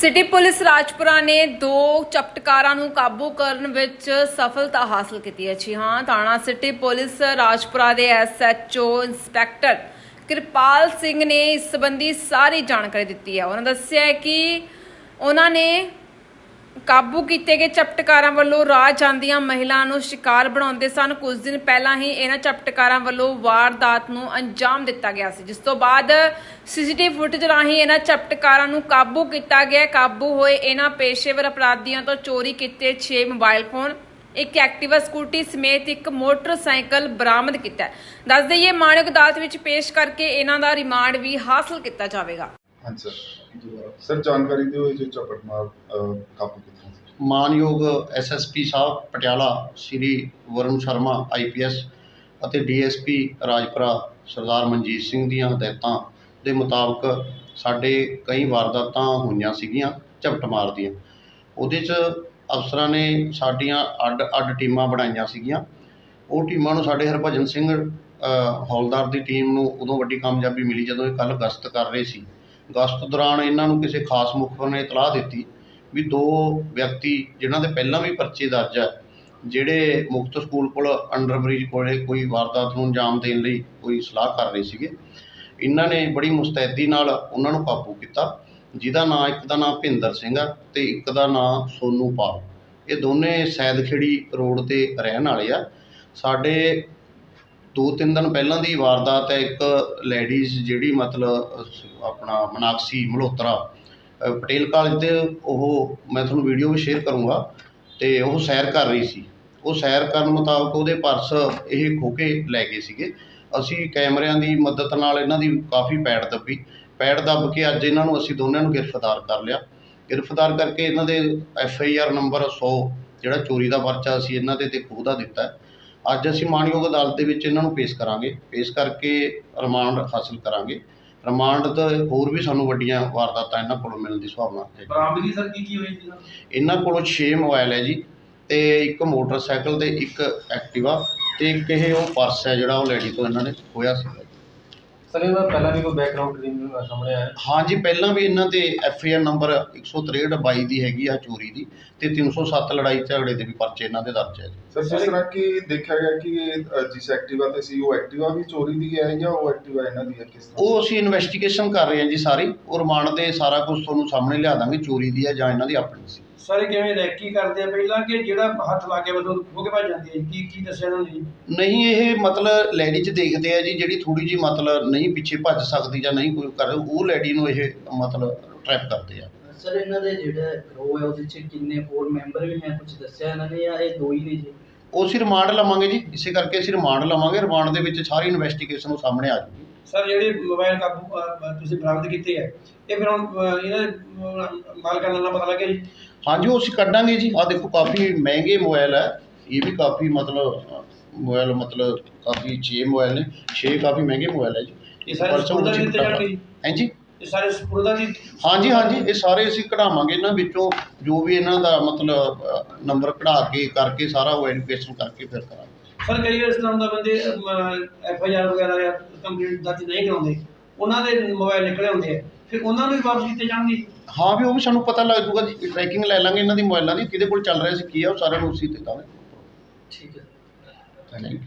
City police Rajpura ਨੇ ਦੋ ਚਪਟਕਾਰਾਂ ਨੂੰ ਕਾਬੂ ਕਰਨ ਵਿੱਚ ਸਫਲਤਾ ਹਾਸਲ ਕੀਤੀ ਹੈ। ਜੀ ਹਾਂ, ਥਾਣਾ ਸਿਟੀ ਪੁਲਿਸ ਰਾਜਪੁਰਾ ਦੇ ਐਸਐਚਓ ਇੰਸਪੈਕਟਰ ਕਿਰਪਾਲ ਸਿੰਘ ਨੇ ਇਸ ਸੰਬੰਧੀ ਸਾਰੀ ਜਾਣਕਾਰੀ ਦਿੱਤੀ ਹੈ। ਉਹਨਾਂ ਦੱਸਿਆ ਕਿ ਉਹਨਾਂ ਨੇ ਕਾਬੂ ਕੀਤੇ ਗਏ ਚਪਟਕਾਰਾਂ ਵੱਲੋਂ ਰਾਹ ਜਾਂਦੀਆਂ ਮਹਿਲਾ ਨੂੰ ਸ਼ਿਕਾਰ ਬਣਾਉਂਦੇ ਸਨ। ਕੁਝ ਦਿਨ ਪਹਿਲਾਂ ਹੀ ਇਹਨਾਂ ਚਪਟਕਾਰਾਂ ਵੱਲੋਂ ਵਾਰਦਾਤ ਨੂੰ ਅੰਜਾਮ ਦਿੱਤਾ ਗਿਆ ਸੀ। ਜਿਸ ਤੋਂ ਬਾਅਦ ਸੀਸੀਟੀਵੀ ਫੁਟੇਜ ਰਾਹੀਂ ਇਹਨਾਂ ਚਪਟਕਾਰਾਂ ਨੂੰ ਕਾਬੂ ਕੀਤਾ ਗਿਆ। ਕਾਬੂ ਹੋਏ ਇਹਨਾਂ ਪੇਸ਼ੇਵਰ ਅਪਰਾਧੀਆਂ ਤੋਂ ਚੋਰੀ ਕੀਤੇ 6 ਮੋਬਾਈਲ ਫੋਨ, ਇੱਕ ਐਕਟਿਵਾ ਸਕੂਟੀ ਸਮੇਤ ਇੱਕ ਮੋਟਰਸਾਈਕਲ ਬਰਾਮਦ ਕੀਤਾ ਦੱਸ ਦਈਏ ਮਾਣਕ ਅਦਾਲਤ ਵਿੱਚ ਪੇਸ਼ ਕਰਕੇ ਇਹਨਾਂ ਦਾ ਰਿਮਾਂਡ ਵੀ ਹਾਸਲ ਕੀਤਾ ਜਾਵੇਗਾ। ਹਾਂਜੀ। ਸਰ ਸਰ ਜਾਣਕਾਰੀ ਦਿਓ ਇਹ ਜੋ ਝਪਟ ਮਾਰ ਅਹ, ਕਾਬੂ ਕੀਤਾ ਸੀ ਮਾਨਯੋਗ ਐਸਐਸਪੀ ਸਾਹਿਬ ਪਟਿਆਲਾ ਸ਼੍ਰੀ ਵਰੁਣ ਸ਼ਰਮਾ ਆਈਪੀਐਸ ਅਤੇ ਡੀਐਸਪੀ ਰਾਜਪੁਰਾ ਸਰਦਾਰ ਮਨਜੀਤ ਸਿੰਘ ਦੀਆਂ ਹਦਾਇਤਾਂ ਦੇ ਮੁਤਾਬਕ ਸਾਡੇ ਕਈ ਵਾਰਦਾਤਾਂ ਹੋਈਆਂ ਸੀਗੀਆਂ ਝਪਟਮਾਰ ਦੀਆਂ ਉਹਦੇ 'ਚ ਅਫਸਰਾਂ ਨੇ ਸਾਡੀਆਂ ਅੱਡ ਅੱਡ ਟੀਮਾਂ ਬਣਾਈਆਂ ਸੀਗੀਆਂ। ਉਹ ਟੀਮਾਂ ਨੂੰ ਸਾਡੇ ਹਰਭਜਨ ਸਿੰਘ ਅ, ਹੌਲਦਾਰ ਦੀ ਟੀਮ ਨੂੰ ਉਦੋਂ ਵੱਡੀ ਕਾਮਯਾਬੀ ਮਿਲੀ ਜਦੋਂ ਇਹ ਕੱਲ੍ਹ ਗਸ਼ਤ ਕਰ ਰਹੇ ਸੀ। ਗਸ਼ਤ ਦੌਰਾਨ ਇਹਨਾਂ ਨੂੰ ਕਿਸੇ ਖਾਸ ਮੁਖਬਰ ਨੇ ਇਤਲਾਹ ਦਿੱਤੀ ਵੀ ਦੋ ਵਿਅਕਤੀ ਜਿਨ੍ਹਾਂ ਦੇ ਪਹਿਲਾਂ ਵੀ ਪਰਚੇ ਦਰਜ ਹੈ ਜਿਹੜੇ ਮੁਕਤ ਸਕੂਲ ਕੋਲ ਅੰਡਰ ਬ੍ਰਿਜ ਕੋਲੇ ਕੋਈ ਵਾਰਦਾਤ ਨੂੰ ਅੰਜਾਮ ਦੇਣ ਲਈ ਕੋਈ ਸਲਾਹ ਕਰ ਰਹੇ ਸੀਗੇ, ਇਹਨਾਂ ਨੇ ਬੜੀ ਮੁਸਤੈਦੀ ਨਾਲ ਉਹਨਾਂ ਨੂੰ ਕਾਬੂ ਕੀਤਾ, ਜਿਹਦਾ ਨਾਂ ਇੱਕ ਦਾ ਨਾਂ ਭਿੰਦਰ ਸਿੰਘ ਆ ਤੇ ਇੱਕ ਦਾ ਨਾਂ ਸੋਨੂ ਪਾਲ। ਇਹ ਦੋਨੇ ਸੈਦਖੇੜੀ ਰੋਡ ਤੇ ਰਹਿਣ ਵਾਲੇ ਆ। ਸਾਡੇ ਦੋ ਤਿੰਨ ਦਿਨ ਪਹਿਲਾਂ ਦੀ ਵਾਰਦਾਤ ਹੈ, ਇੱਕ ਲੇਡੀਜ਼ ਜਿਹੜੀ ਮਤਲਬ ਆਪਣਾ ਮਨਾਕਸੀ ਮਲਹੋਤਰਾ ਪਟੇਲ ਕਾਲਜ ਦੇ ਉਹ, ਮੈਂ ਤੁਹਾਨੂੰ ਵੀਡੀਓ ਵੀ ਸ਼ੇਅਰ ਕਰੂੰਗਾ ਅਤੇ ਉਹ ਸੈਰ ਕਰ ਰਹੀ ਸੀ। ਉਹ ਸੈਰ ਕਰਨ ਮੁਤਾਬਕ ਉਹਦੇ ਪਰਸ ਇਹ ਖੋ ਕੇ ਲੈ ਗਏ ਸੀਗੇ। ਅਸੀਂ ਕੈਮਰਿਆਂ ਦੀ ਮਦਦ ਨਾਲ ਇਹਨਾਂ ਦੀ ਕਾਫੀ ਪੈੜ ਦੱਬੀ। ਪੈੜ ਦੱਬ ਕੇ ਅੱਜ ਇਹਨਾਂ ਨੂੰ ਅਸੀਂ ਦੋਨਾਂ ਨੂੰ ਗ੍ਰਿਫਤਾਰ ਕਰ ਲਿਆ। ਗ੍ਰਿਫਤਾਰ ਕਰਕੇ ਇਹਨਾਂ ਦੇ ਐਫ ਆਈ ਆਰ ਨੰਬਰ 100 ਜਿਹੜਾ ਚੋਰੀ ਦਾ ਪਰਚਾ ਅਸੀਂ ਇਹਨਾਂ ਦੇ ਤੇ ਖੋਹ ਦਾ ਦਿੱਤਾ। ਅੱਜ ਅਸੀਂ ਮਾਣਯੋਗ ਅਦਾਲਤ ਦੇ ਵਿੱਚ ਇਹਨਾਂ ਨੂੰ ਪੇਸ਼ ਕਰਾਂਗੇ। ਪੇਸ਼ ਕਰਕੇ ਰਿਮਾਂਡ ਹਾਸਲ ਕਰਾਂਗੇ। ਰਿਮਾਂਡ ਤੇ ਹੋਰ ਵੀ ਸਾਨੂੰ ਵੱਡੀਆਂ ਵਾਰਦਾਤਾਂ ਇਹਨਾਂ ਕੋਲੋਂ ਮਿਲਣ ਦੀ ਸੰਭਾਵਨਾ ਹੈ। ਬਰਾਮਦਗੀ ਸਰ ਕੀ ਕੀ ਹੋਈ ਸਰ? ਇਹਨਾਂ ਕੋਲੋਂ 6 ਮੋਬਾਈਲ ਹੈ ਜੀ ਤੇ ਇੱਕ ਮੋਟਰਸਾਈਕਲ ਤੇ ਇੱਕ ਐਕਟਿਵਾ ਤੇ ਇੱਕ ਇਹ ਉਹ ਪਰਸ ਹੈ ਜਿਹੜਾ ਉਹ ਲੇਡੀ ਤੋਂ ਇਹਨਾਂ ਨੇ ਖੋਇਆ ਸੀ ਸਰ ਇਹਦਾ ਪਹਿਲਾਂ ਵੀ ਕੋਈ ਬੈਕਗ੍ਰਾਉਂਡ ਕ੍ਰਿਮੀਨਲ ਸਾਹਮਣੇ ਆਇਆ? ਹਾਂਜੀ ਪਹਿਲਾਂ ਵੀ ਇਹਨਾਂ ਤੇ ਐਫ ਆਈ ਆਰ ਨੰਬਰ 163 22 ਦੀ ਹੈਗੀ ਆ ਚੋਰੀ ਦੀ ਤੇ 307 ਲੜਾਈ ਝਗੜੇ ਦੇ ਵੀ ਪਰਚੇ ਇਹਨਾਂ ਦੇ ਦਰਜ ਹੈ ਜੀ। ਸਰ ਜਿਸ ਤਰ੍ਹਾਂ ਕਿ ਦੇਖਿਆ ਗਿਆ ਕਿ ਇਹ, ਜਿਸ ਐਕਟਿਵਾ ਤੇ ਸੀ ਉਹ ਐਕਟਿਵਾ ਵੀ ਚੋਰੀ ਦੀ ਹੈ ਜਾਂ ਉਹ ਐਕਟਿਵਾ ਇਹਨਾਂ ਦੀ ਹੈ ਕਿਸ ਤਰ੍ਹਾਂ? ਉਹ ਅਸੀਂ ਇਨਵੈਸਟੀਗੇਸ਼ਨ ਕਰ ਰਹੇ ਹਾਂ ਜੀ ਸਾਰੀ ਉਹ ਰਿਮਾਂਡ ਦੇ ਸਾਰਾ ਕੁਝ ਤੁਹਾਨੂੰ ਸਾਹਮਣੇ ਲਿਆ ਦਾਂਗੇ ਚੋਰੀ ਦੀ ਹੈ ਜਾਂ ਇਹਨਾਂ ਦੀ ਆਪਣੀ ਸੀ। ਸਰ ਇਹ ਕਿਵੇਂ ਰੈਕੀ ਕਰਦੇ ਆ? ਪਹਿਲਾਂ ਕਿ ਜਿਹੜਾ ਹੱਥ ਲਾ ਕੇ ਬਸ ਉਹ ਕੇ ਭੱਜ ਜਾਂਦੀ ਹੈ? ਕੀ ਕੀ ਦੱਸਿਆ ਇਹਨਾਂ ਨੇ ਜੀ? ਨਹੀਂ ਇਹ ਮਤਲਬ ਲੈਡੀ 'ਚ ਦੇਖਦੇ ਆ ਜੀ ਜਿਹੜੀ ਥੋੜੀ ਜੀ ਮਤਲਬ ਨਹੀਂ ਪਿੱਛੇ ਭੱਜ ਸਕਦੀ ਜਾਂ ਨਹੀਂ ਕੋਈ ਕਰ ਉਹ ਲੈਡੀ ਨੂੰ ਇਹ ਮਤਲਬ ਟਰੈਪ ਕਰਦੇ ਆ। ਸਰ ਇਹਨਾਂ ਦੇ ਜਿਹੜਾ ਰੋ ਹੈ ਉਹਦੇ ਚ ਕਿੰਨੇ ਹੋਰ ਮੈਂਬਰ ਵੀ ਹੈ? ਕੁਝ ਦੱਸਿਆ ਇਹਨਾਂ ਨੇ ਜਾਂ ਇਹ ਦੋ ਹੀ ਨੇ ਜੀ? ਉਹ ਅਸੀਂ ਰਿਮਾਂਡ ਲਵਾਂਗੇ ਜੀ। ਇਸੇ ਕਰਕੇ ਅਸੀਂ ਰਿਮਾਂਡ ਲਵਾਂਗੇ। ਰਿਮਾਂਡ ਦੇ ਵਿੱਚ ਸਾਰੀ ਇਨਵੈਸਟੀਗੇਸ਼ਨ ਉਹ ਸਾਹਮਣੇ ਆ ਜਾਊਗੀ। ਸਰ ਜਿਹੜੇ ਮੋਬਾਈਲ ਕਾਬੂ ਤੁਸੀਂ ਬਰਾਮਦ ਕੀਤੇ ਹੈ ਇਹ ਫਿਰ ਹੁਣ ਅ, ਇਹਨਾਂ ਦੇ ਅ, ਮਾਲਕਾਂ ਦਾ ਨਾਂ ਪਤਾ ਲੱਗਿਆ ਜੀ? ਹਾਂਜੀ ਉਹ ਅਸੀਂ ਕੱਢਾਂਗੇ ਜੀ। ਆ ਦੇਖੋ ਕਾਫੀ ਮਹਿੰਗੇ ਮੋਬਾਈਲ ਹੈ। ਇਹ ਵੀ ਕਾਫੀ ਮਤਲਬ ਮੋਬਾਈਲ ਮਤਲਬ ਕਾਫੀ 6 ਮੋਬਾਈਲ ਨੇ। 6 ਕਾਫੀ ਮਹਿੰਗੇ ਮੋਬਾਈਲ ਹੈ ਜੀ। ਇਹ ਸਾਰੇ ਪਰਸੋਂ ਸਪੁਰਦਾ ਅਸੀਂ ਦਿੱਤੇ ਜਾਣਗੇ। ਜੀ? ਹਾਂਜੀ ਇਹ ਸਾਰੇ ਸਪੁਰਦਾ ਦੀ ਹਾਂਜੀ ਹਾਂਜੀ ਇਹ ਸਾਰੇ ਅਸੀਂ ਕਢਾਵਾਂਗੇ ਇਹਨਾਂ ਵਿੱਚੋਂ ਜੋ ਵੀ ਇਹਨਾਂ ਦਾ ਮਤਲਬ ਨੰਬਰ ਕਢਾ ਕੇ ਕਰਕੇ ਸਾਰਾ ਉਹ ਐਡੂਕੇਸ਼ਨ ਕਰਕੇ ਫਿਰ ਕਰਾਂਗੇ। ਸਰ ਕਈ ਵਾਰ ਇਸ ਤਰ੍ਹਾਂ ਹੁੰਦਾ ਬੰਦੇ ਐਫ ਆਈ ਆਰ ਵਗੈਰਾ ਜਾਂ ਕੰਪਲੀਟ ਦਰਜ ਨਹੀਂ ਕਰਾਉਂਦੇ। ਉਹਨਾਂ ਦੇ ਮੋਬਾਈਲ ਨਿਕਲੇ ਹੁੰਦੇ ਆ। ਫਿਰ ਉਹਨਾਂ ਨੂੰ ਵੀ ਵਾਪਸ ਕੀਤੇ ਜਾਣਗੇ? ਹਾਂ ਵੀ ਉਹ ਵੀ ਸਾਨੂੰ ਪਤਾ ਲੱਗ ਜੂਗਾ ਜੀ ਟਰੈਕਿੰਗ ਲੈ ਲਾਂਗੇ ਇਹਨਾਂ ਦੀ ਮੋਬਾਈਲਾਂ ਦੀ ਕਿਹਦੇ ਕੋਲ ਚੱਲ ਰਿਹਾ ਸੀ ਕੀ ਆ ਉਹ ਸਾਰਿਆਂ ਨੂੰ ਉਸੇ ਤੇ ਦਾਂਗੇ ਠੀਕ ਹੈ। Thank you